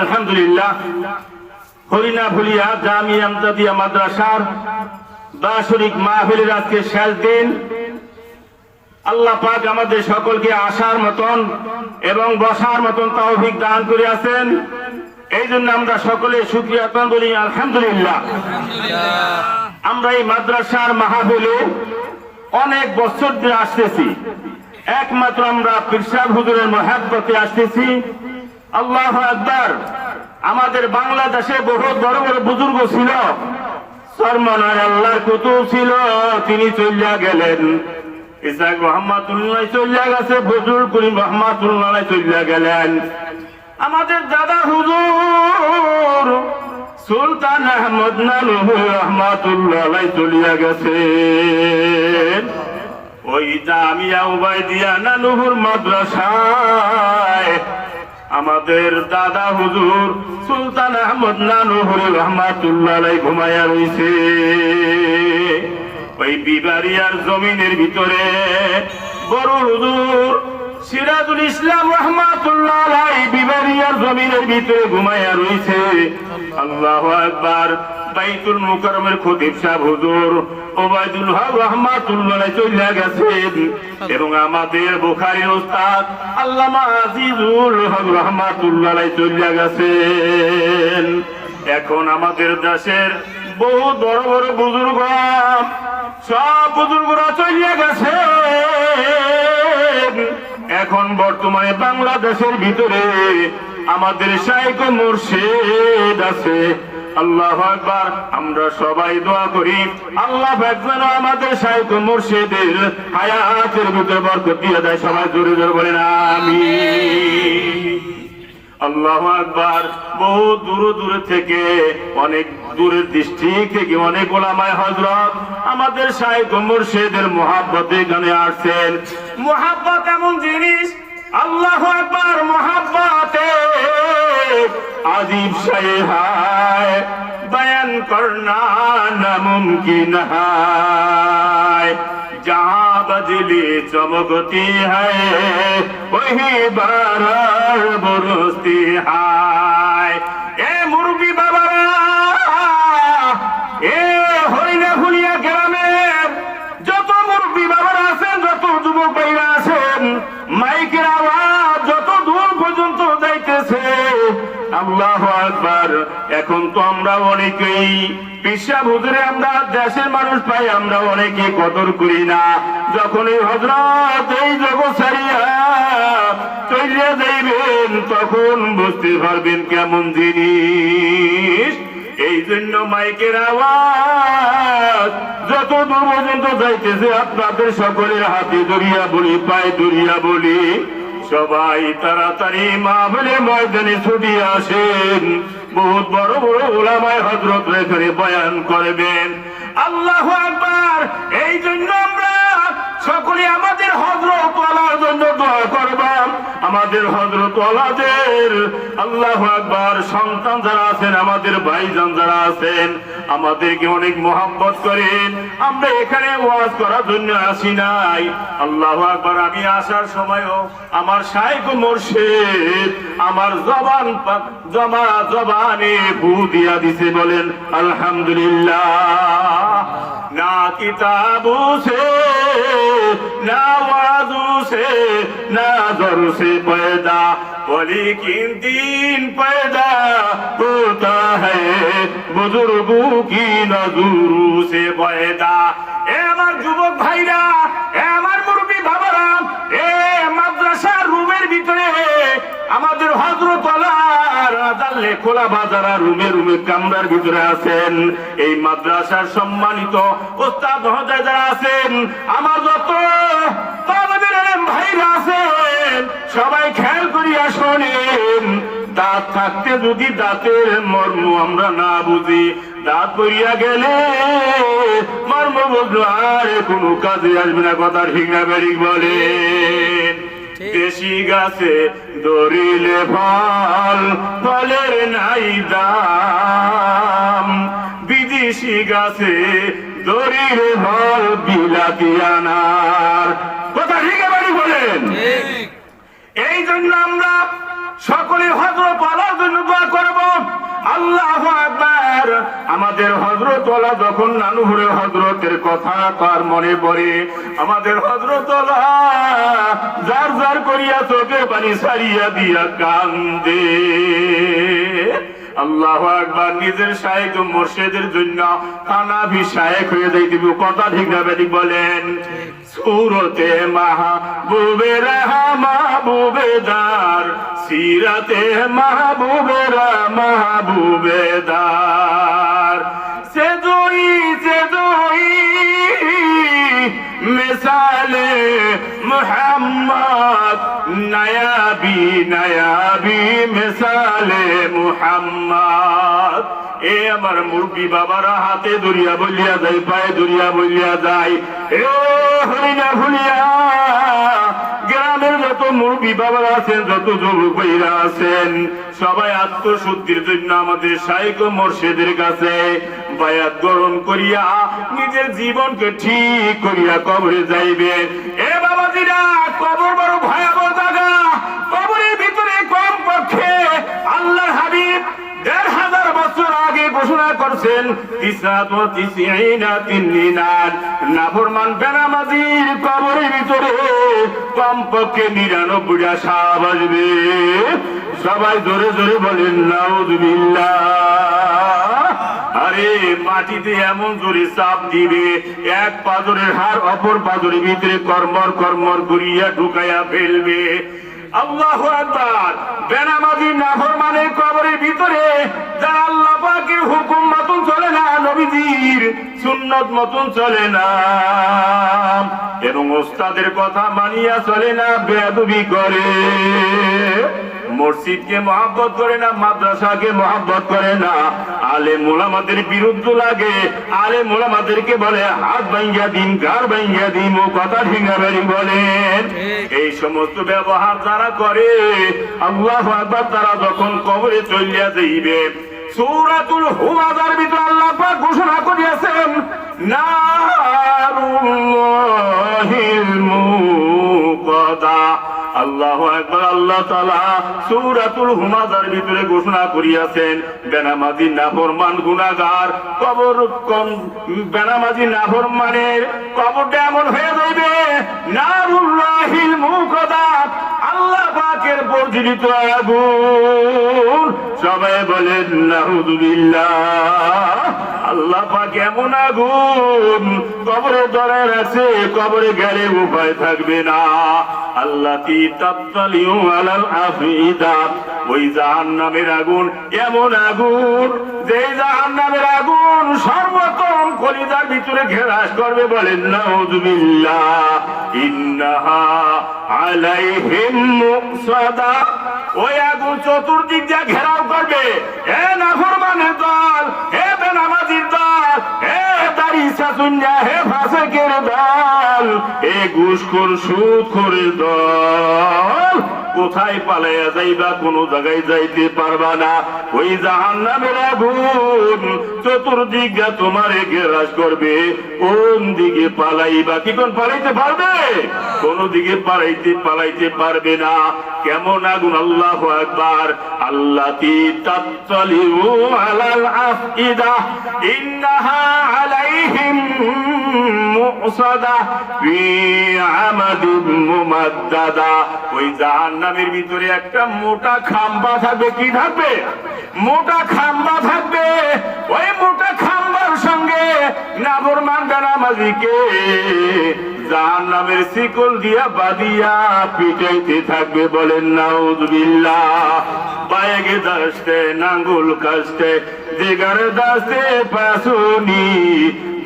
আলহামদুলিল্লাহ, হরিনা ভুলিয়া মাদ্রাসার মাহফিলের আজকে শেষ দিন। আল্লাহ পাক আমাদের সকলকে আসার মতন এবং বসার মতন তৌফিক দান করে আছেন এই জন্য আমরা সকলে সুক্রিয়া বলি আলহামদুলিল্লাহ। আমরা এই মাদ্রাসার মাহফিলে অনেক বছর ধরে আসতেছি। একমাত্র আমরা পিরসাদ হুজুরের মহাব্বতে আসতেছি। আল্লাহ আকবার। আমাদের বাংলাদেশে বহু বড় বড় বুজুর্গ ছিল। সরমানায় আল্লাহর কুতুব ছিল, তিনি চলিয়া গেলেন। ইসাক রহমাতুল্লাহ চলিয়া গেছে ফজলুল করিম রহমাতুল্লাহ চলিয়া গেলেন। আমাদের দাদা হুজুর সুলতান আহমদ নানুহ রহমাতুল্লাহ চলিয়া গেছে ওই জামিয়া উবাইদিয়া নানুহুর মাদ্রাসায়। আমাদের দাদা হুজুর সুলতান আহমদ নানুহুর রহমাতুল্লাহ ঘুমায়া রয়েছে ওই বিবারিয়ার জমিনের ভিতরে বড় হুজুর সিরাজুল ইসলাম রহমাতুল্লাহ বিবারিয়ার জমিনের ভিতরে ঘুমাইয়া রইছে। আল্লাহ একবার বাইতুল মুকাররমের খতিব সাহেব হুজুর ওবায়দুল হক রহমাতুল্লাহ চলে গেছেন। এবং আমাদের বুখারীর উস্তাদ আল্লামা আজিজুল হক রহমাতুল্লাহ চলে গেছেন। এখন আমাদের দেশের বহু বড় বড় বুজুর্গ, সব বুজুর্গরা চলে গেছে। এখন বর্তমানে বাংলাদেশের ভিতরে আমাদের শাইক মুর্শিদ আছে। আল্লাহ একবার আমরা সবাই দোয়া করি। আল্লাহ যেন আমাদের শাইক মুর্শিদের হায়াতের ভিতরে বরকত দিয়ে দেয়। সবাই জোরে জোরে বলেন আমি আল্লাহ আকবার বহু দূর দূর থেকে, অনেক দূরের ডিস্ট্রিক্ট থেকে অনেক ওলামায় হজরত আমাদের শাহেদ মুর্শিদের মহাব্বতে এখানে আসছেন। মহাব্বত এমন জিনিস, আল্লাহ আকবার মহাব্বতে আজিব শাহে হায়, বয়ান করনা না মুমকিন হায়। जहाँ बजली चमकती है वही बार बरसती है এ মুরব্বী বাবারা এ হরিণা ফুলিয়া গ্রামের যত মুরব্বী বাবারা আছেন যত যুবক ভাইরা এখন তো আমরা অনেকেই আমরা দেশের মানুষ পাই, আমরা অনেকে কদর করি না। যখন এই হজরত এই জগৎ তখন বুঝতে পারবেন কেমন জিনিস। এই জন্য মাইকের আওয়াজ, যত দূর পর্যন্ত যাইতেছে, আপনাদের সকলের হাতে দরিয়া বলি, পায়ে দরিয়া বলি, সবাই তাড়াতাড়ি মা বলে ময়দানে ছুটি আসেন। বহুত বড় বড় ওলামায় হজরত রেখে বয়ান করবেন। আল্লাহ আকবার এই জন্য আমরা সকলে আমাদের হজরত ওয়ালার জন্য দোয়া করবাম আমাদের হজরত আল্লাহ একবার সন্তান যারা আছেন, আমাদের ভাইজান যারা আছেন, আমাদেরকে অনেক মোহাম্মত করেন। আমরা এখানে ওয়াজ করার জন্য আসি নাই। আল্লাহ একবার আমি আসার সময়ও আমার শাইখ মুর্শিদ আমার জবান জমা জবানে ফু দিয়া দিছে, বলেন, আলহামদুলিল্লাহ, না কিতাবু সে না वाजू से ना जर से पैदा लेकिन दीन पैदा होता है बुजुर्गों की नजरू से पैदा এ আমার যুবক ভাইরা এ আমার মুরব্বী বাবারা এ মাদ্রাসার রুমের ভিতরে আমাদের রাজাল্লে খোলা রুমে রুমে কামরার ভিতরে আছেন। এই মাদ্রাসার সম্মানিত ওস্তাদ মহোদয় যারা আছেন, আমার যত ভাইরা আছেন, সবাই খেয়াল করিয়া শোনেন, দাঁত থাকতে যদি দাঁতের মর্ম আমরা না বুঝি, দাঁত পড়িয়া গেলে মর্ম বুঝলো, আর কোনো কাজে আসবে না কথা ঠিক না বেরিক বলে। দেশি গাছে দরিলে ফল ফলের নাই দাম। বিদেশি গাছে দরিলে ফল বিলাতি আনার। কথা ঠিক বাড়ি বলেন। এই জন্য আমরা সকলে হজরত আলার জন্য দোয়া করব। আল্লাহ আমাদের হজরতলা যখন নানুহুরের হজরতের কথা তার মনে পড়ে, আমাদের হজরতলা যার যার করিয়া চোখের পানি সারিয়া দিয়া কান্দে। আল্লাহ আকবার, নিজের শায়েক মোর্শেদের জন্য কানাভি শায়েক হয়ে যাই তুমি কথা ঠিক না বেদিক বলেন। সুরতে মাহবুবের মাহবুবেদার সিরাতে মাহবুবের মাহবুবেদার সে মিসালে মুহাম্মদ, নয়াবি নয়াবি মিসালে মুহাম্মদ। এ আমার মুরগি বাবারা হাতে দরিয়া বলিয়া যায়, পায়ে দরিয়া বলিয়া যায়। এ হরিণা ভুলিয়া, গ্রামের যত মুরগি বাবারা আছেন, যত যুবক আছেন, সবাই আত্মশুদ্ধির জন্য আমাদের সাইক মোর্শেদের কাছে বায়াত গ্রহণ করিয়া নিজের জীবনকে ঠিক করিয়া কবরে যাইবে। এ বাবাজিরা, কবর বড় ভয়াবহ জায়গা। কবরের ভিতরে কম পক্ষে আল্লাহর হাবিব দেড় হাজার বছর আগে ঘোষণা করছেন নাফরমান কবরের ভিতরে কমপক্ষে নিরানব্বইটা সাপ আসবে। সবাই জোরে জোরে বলেন, নাউজুবিল্লাহ। আরে মাটিতে এমন জোরে চাপ দিবে, এক পাজরের হার অপর পাজরের ভিতরে কর্মর কর্মর করিয়া ঢুকাইয়া ফেলবে। কবরের ভিতরে হুকুম মতন চলে না সুন্নত মতন চলে না। এবং ওস্তাদের কথা মানিয়া চলে না, বেয়াদবি করে। মসজিদকে মহাব্বত করে না, মাদ্রাসাকে মহাব্বত করে না। আলে মোলামাদের বিরুদ্ধ লাগে। আলে মোলামাদেরকে বলে, হাত ভাঙ্গিয়া দিন গার ভাঙ্গিয়া দিন, ও কথা ঠিঙ্গা বেরি বলেন এই সমস্ত ব্যবহার যারা করে, আল্লাহ আকবার, তারা যখন কবরে চলিয়া যাইবে, সূরাতুল হুমাজার ভিতরে আল্লাহ পাক ঘোষণা করিয়াছেন, নারুল্লাহিল মুকাদা। আল্লাহ একবার আল্লাহ তালা সূরাতুল হুমাজার ভিতরে ঘোষণা করিয়াছেন, বেনামাজি নাফরমান গুনাহগার, কবর কম, বেনামাজি নাফরমানের কবরটা এমন হয়ে যাইবে, নারুল্লাহিল মুকাদা আল্লাহ পাকের পরিচিত আগুন। সবাই বলেন আল্লাহ পাক এমন আগুন, কবরে ধরে আছে, কবরে গেলে উপায় থাকবে না। আল্লাহ কি তাত্তালিউ আলাল আফিদা? ওই জাহান্নামের আগুন এমন আগুন যে জাহান্নামের আগুন সর্বতম কলিজার ভিতরে ঘেরাস করবে বলেন নাউযুবিল্লাহ ইন্নাহা আলাইহিম মুকসাদা। ওই আগুন চতুর্দিক দিয়ে ঘেরাও করবে। হে নাফরমানের দল হে বেনামাজির করে কোথায় পালাইয়া যাইবা কোনো জায়গায় যাইতে পারবা না। ওই জাহান আগুন চতুর্দিকে তোমারে গেরাস করবে। কোন দিকে পালাইবা? কি কোন পালাইতে পারবে? কোন দিকে পালাইতে পালাইতে পারবে না। কেমন আগুন? আল্লাহ একবার আল্লাহ আলাল আফইদা? ইন্নাহা আলাইহিম মুসাদা ফি আমাদিন ওই জাহান্নামের ভিতরে একটা মোটা খাম্বা থাকবে। কি থাকবে? মোটা খাম্বা থাকবে। ওই সঙ্গে নাবরমান বেনামাজিকে জাহান্নামের শিকল দিয়া বাদিয়া পিটাইতে থাকবে বলেন নাউজবিল্লা পায়েগে দাসতে, নাঙ্গুল কাস্তে দিগার দাসতে পাশুনি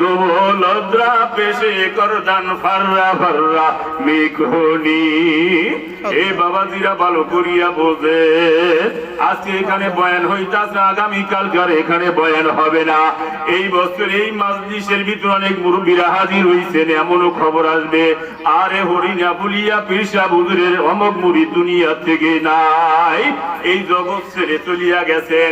দোলদ্রা পেশে করদান ফাররা ফাররা মিকুনি এ বাবাজিরা ভালো করিয়া বোঝে। আজকে এখানে বয়ান হইতাছে, আগামীকাল কার এখানে বয়ান হবে না। এই বছর এই মাজলিসের ভিতরে অনেক মুরব্বীরা হাজির হইছেন, এমনও খবর আসবে। আরে হরিণা বলিয়া পিরসা বুজুরের অমক মুড়ি দুনিয়া থেকে নাই। এই জগৎ ছেড়ে চলিয়া গেছেন।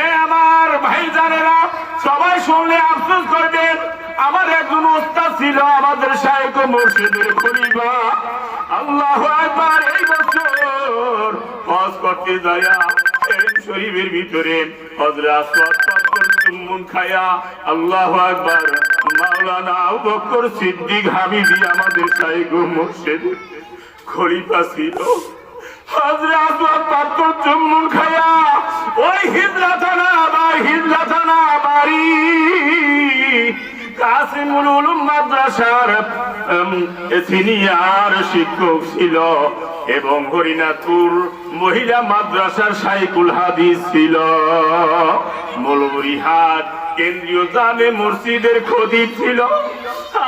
এ আমার ভাই জানেরা সবাই শুনলে আফসোস করবেন আমার একজন ওস্তাদ ছিল আমাদের শাহেক মুর্শিদের খলিফা আল্লাহ একবার এই বছর হজ করতে যায়া শরীফের ভিতরে সত্তর চুম্বন খায়া আল্লাহ একবার মাওলানা বকর সিদ্দিক আমাদের মুর্শিদের খলিফা ছিল। পাত্র চুম্বন খায়া, ওই হিজরা থানা, আমার হিজরা থানা বাড়ি কাসিমুল মাদ্রাসার সিনিয়র শিক্ষক ছিল এবং হরিনাথপুর মহিলা মাদ্রাসার সাইকুল হাদিস ছিল। মৌলবুরিহাট কেন্দ্রীয় জামে মসজিদের খদিব ছিল।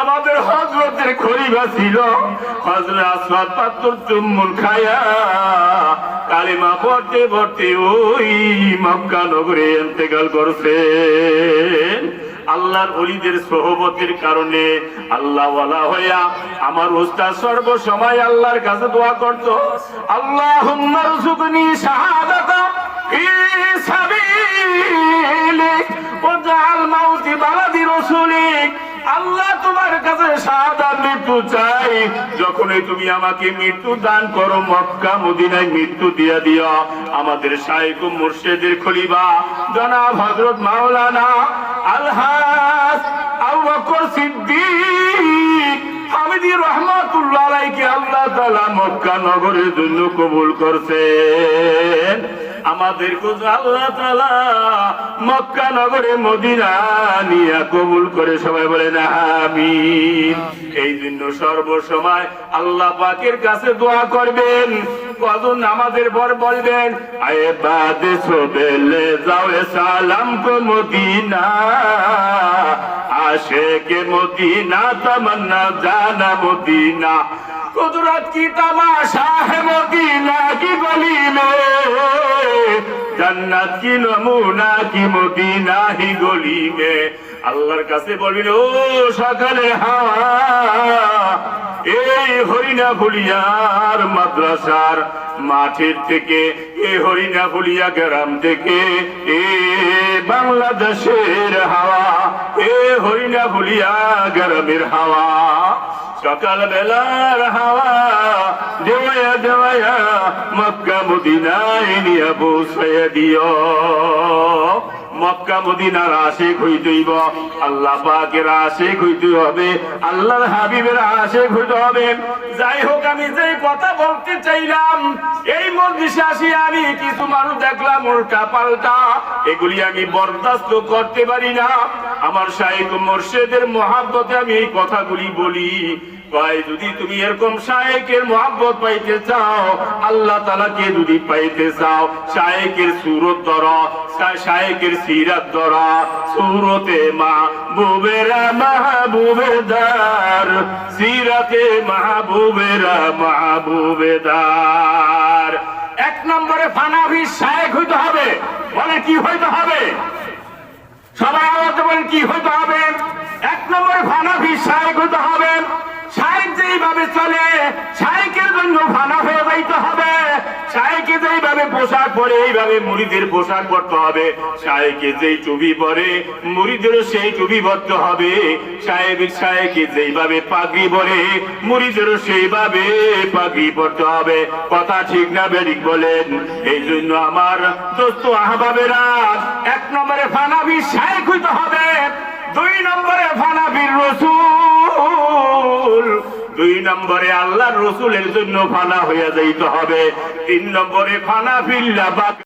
আমাদের হজরতের খরিবা ছিল হজরত আসমাত পাত্র চুম্বন খায়া। কালিমা পড়তে পড়তে ওই মক্কা নগরে এন্তেকাল করছেন আল্লাহর অলিদের সহবতের কারণে আল্লাহ হইয়া আমার উস্তাদ সর্বসময় আল্লাহর কাছে দোয়া করত আল্লাহ রুজুকনি শাহাদাতা ফি সাবিলিক ওয়াজআল মাউতি বালাদি রাসূলিক। আল্লাহ তোমার কাছে সাদা মৃত্যু চাই। যখনই তুমি আমাকে মৃত্যু দান করো, মক্কা, মদিনায় মৃত্যু দিয়া দিও। আমাদের শাইখ মুর্শিদের খলিফা জনাব হযরত মাওলানা আলহাস আবু বকর সিদ্দিক হামিদি রহমাতুল্লাহ আলাইকে আল্লাহ তাআলা মক্কা নগরের জন্য কবুল করছেন। আমাদের আল্লাহ তাআলা মক্কা নগরে মদিনা নিয়া কবুল করে সবাই বলেন আমিন। এই জন্য সর্বসময় আল্লাহ পাকের কাছে দোয়া করবেন। কজন আমাদের পর বলবেন আয়ে বাদে সোবেলে যাও সালাম কো মদিনা। আশেকে মদিনা তমন্না জানা মদিনা। কুদরত की तमाशा है मदीना की गली में जन्नत की नमूना की मदीना ही गली में আল্লাহর কাছে বলবেন ও সকালে হাওয়া এই হরিণা ফুলিয়ার মাদ্রাসার মাঠের থেকে এ হরিণা ফুলিয়া গ্রাম থেকে এ বাংলাদেশের হাওয়া এ হরিণা ফুলিয়া গ্রামের হাওয়া সকাল বেলার হাওয়া দেওয়া দেওয়া মক্কা মদিনায় নিয়ে পৌঁছাইয়া দিও। মক্কা মদিনার আশেক হইতেইব। আল্লাহ পাকের আশেক হইতে হবে। আল্লাহর হাবিবের আশেক হইতে হবে। যাই হোক, আমি যে কথা বলতে চাইলাম, এই মজলিসে আসি আমি, কিছু মানুষ দেখলাম উল্টা পাল্টা। এগুলি আমি বরদাস্ত করতে পারি না। আমার শাহেক মোর্শেদের মহাব্বতে আমি এই কথাগুলি বলি। কয় যদি তুমি এরকম শায়েকের মহাব্বত পাইতে চাও, আল্লাহ তালাকে যদি পাইতে চাও, শায়েকের সুরত ধরা শায়েকের সিরাত ধরা, সুরতে মা বুবেরা মাহবুবেদার সিরাতে মাহবুবেরা মাহবুবেদার এক নম্বরে ফানাভি শায়েক হইতে হবে। বলে কি হইতে হবে? সবাই আওয়াজ বলেন কি হইতে হবে? এক নম্বরে ফানাফি শায়েক হতে হবে। মুড়িদেরও সেইভাবে পাগড়ি পরতে হবে। কথা ঠিক না বেরিক বলেন? এই জন্য আমার দোস্ত আহবাবেরা, এক নম্বরে ফানাবি শায়েক হইতে হবে। দুই নম্বরে ফানাবির রসুল। দুই নম্বরে আল্লাহর রসুলের জন্য ফানা হইয়া যাইতে হবে তিন নম্বরে ফানা ফিল্লা